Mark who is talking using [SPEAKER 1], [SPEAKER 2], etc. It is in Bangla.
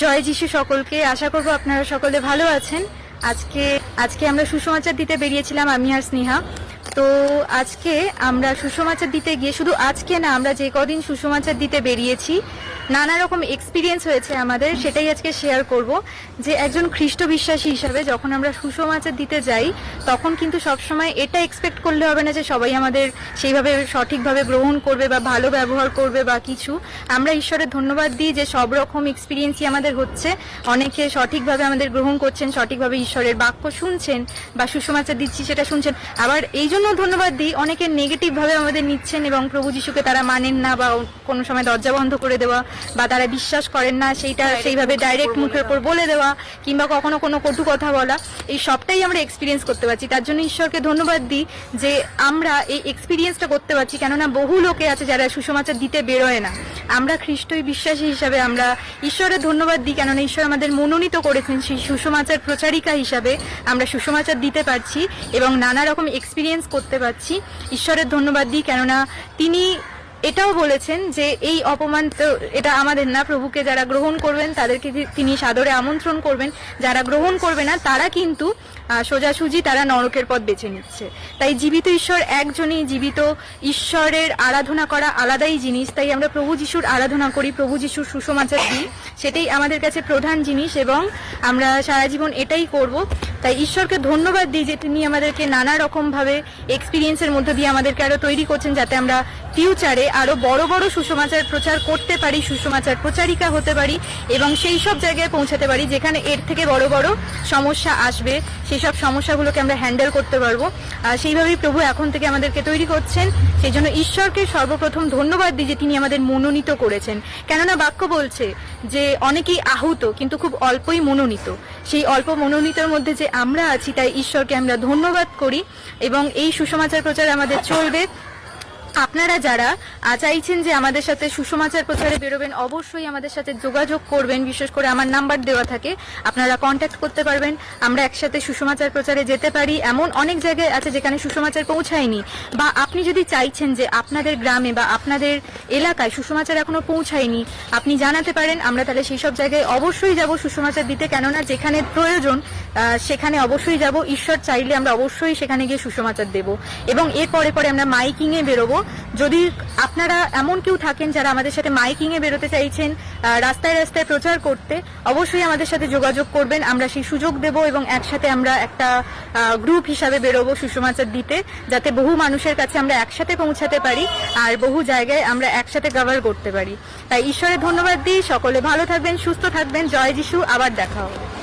[SPEAKER 1] জয় যিশু সকলকে। আশা করব আপনারা সকলে ভালো আছেন। আজকে আজকে আমরা সুসমাচার দিতে বেরিয়েছিলাম, আমি আর স্নেহা। তো আজকে আমরা সুসমাচার দিতে গিয়ে শুধু আজকে না, আমরা যে কদিন সুসমাচার দিতে বেরিয়েছি, নানা রকম এক্সপিরিয়েন্স হয়েছে আমাদের, সেটাই আজকে শেয়ার করব। যে একজন খ্রিস্ট বিশ্বাসী হিসাবে যখন আমরা সুসমাচার দিতে যাই, তখন কিন্তু সবসময় এটা এক্সপেক্ট করলে হবে না যে সবাই আমাদের সেইভাবে সঠিকভাবে গ্রহণ করবে বা ভালো ব্যবহার করবে বা কিছু। আমরা ঈশ্বরের ধন্যবাদ দিই যে সব রকম এক্সপিরিয়েন্সই আমাদের হচ্ছে। অনেকে সঠিকভাবে আমাদের গ্রহণ করছেন, সঠিকভাবে ঈশ্বরের বাক্য শুনছেন বা সুসমাচার দিচ্ছি সেটা শুনছেন। আবার এই জন্য ধন্যবাদ দিই। অনেকে নেগেটিভ ভাবে আমাদের নিচ্ছেন এবং প্রভু যিশুকে তারা মানেন না বা কোনো সময় দরজা বন্ধ করে দেওয়া বা তারা বিশ্বাস করেন না সেইটা সেইভাবে ডাইরেক্ট মুখের উপর বলে দেওয়া কিংবা কখনো কোনো কটু কথা বলা এই সবটাই আমরা এক্সপিরিয়েন্স করতে পারছি। তার জন্য ঈশ্বরকে ধন্যবাদ দিই যে আমরা এই এক্সপিরিয়েন্সটা করতে পারছি কেননা বহু লোকে আছে যারা সুসমাচার দিতে বেরোয় না। আমরা খ্রিস্টই বিশ্বাসী হিসাবে আমরা ঈশ্বরের ধন্যবাদ দিই কেননা ঈশ্বর আমাদের মনোনীত করেছেন। সেই সুসমাচার প্রচারিকা হিসাবে আমরা সুসমাচার দিতে পারছি এবং নানা রকম এক্সপিরিয়েন্স করতে পারছি। ঈশ্বরের ধন্যবাদ দিই কেননা তিনি এটাও বলেছেন যে এই অপমান এটা আমাদের না, প্রভুকে যারা গ্রহণ করবেন তাদেরকে তিনি সাদরে আমন্ত্রণ করবেন? যারা গ্রহণ করবে না, তারা কিন্তু সোজাসুজি তারা নরকের পথ বেছে নিচ্ছে। তাই জীবিত ঈশ্বর একজনই জীবিত, ঈশ্বরের আরাধনা করা আলাদাই জিনিস। তাই আমরা প্রভু যিশুর আরাধনা করি, প্রভু যিশুর সুসমাচার দিই। সেটাই আমাদের কাছে প্রধান জিনিস এবং আমরা সারা জীবন এটাই করব। তাই ঈশ্বরকে ধন্যবাদ দিই যে তিনি আমাদেরকে নানা রকম ভাবে এক্সপিরিয়েন্সের মধ্য দিয়ে আমাদেরকে আরও তৈরি করছেন যাতে আমরা ফিউচারে আরও বড় বড় সুসমাচার প্রচার করতে পারি সুসমাচার প্রচারিকা হতে পারি এবং সেই সব জায়গায় পৌঁছাতে পারি যেখানে এর থেকে বড় বড় সমস্যা আসবে। সেই সব সমস্যাগুলোকে আমরা হ্যান্ডেল করতে পারব। সেইভাবেই প্রভু এখন থেকে আমাদেরকে তৈরি করছেন। সেই জন্য ঈশ্বরকে সর্বপ্রথম ধন্যবাদ দিই যে তিনি আমাদের মনোনীত করেছেন। কেননা বাক্য বলছে যে অনেকেই আহুত, কিন্তু খুব অল্পই মনোনীত। সেই অল্প মনোনীতের মধ্যে যে আমরা আছি, তাই ঈশ্বরকে আমরা ধন্যবাদ করি এবং এই সুসমাচার প্রচার আমাদের চলবে। আপনারা যারা চাইছেন যে আমাদের সাথে সুসমাচার প্রচারে বেরোবেন, অবশ্যই আমাদের সাথে যোগাযোগ করবেন। বিশেষ করে আমার নাম্বার দেওয়া থাকে। আপনারা কন্ট্যাক্ট করতে পারবেন। আমরা একসাথে সুসমাচার প্রচারে যেতে পারি। এমন অনেক জায়গায় আছে যেখানে সুসমাচার পৌঁছায়নি। বা আপনি যদি চাইছেন যে আপনাদের গ্রামে বা আপনাদের এলাকায় সুসমাচার এখনও পৌঁছায়নি, আপনি জানাতে পারেন। আমরা তাহলে সেই সব জায়গায় অবশ্যই যাব সুসমাচার দিতে। কেননা যেখানে প্রয়োজন সেখানে অবশ্যই যাব। ঈশ্বর চাইলে আমরা অবশ্যই সেখানে গিয়ে সুসমাচার দেব। এবং এর পরে পরে আমরা মাইকিংয়ে বেরোবো। যদি আপনারা এমন কেউ থাকেন যারা আমাদের সাথে মাইকিং এ বেরোতে চাইছেন রাস্তায় রাস্তায় প্রচার করতে, অবশ্যই আমাদের সাথে যোগাযোগ করবেন। আমরা সেই সুযোগ দেব এবং একসাথে আমরা একটা গ্রুপ হিসাবে বেরোবো সুসমাচার দিতে যাতে বহু মানুষের কাছে আমরা একসাথে পৌঁছাতে পারি আর বহু জায়গায় আমরা একসাথে কভার করতে পারি। তাই ঈশ্বরের ধন্যবাদ দিই। সকলে ভালো থাকবেন, সুস্থ থাকবেন। জয় যিশু। আবার দেখা হবে।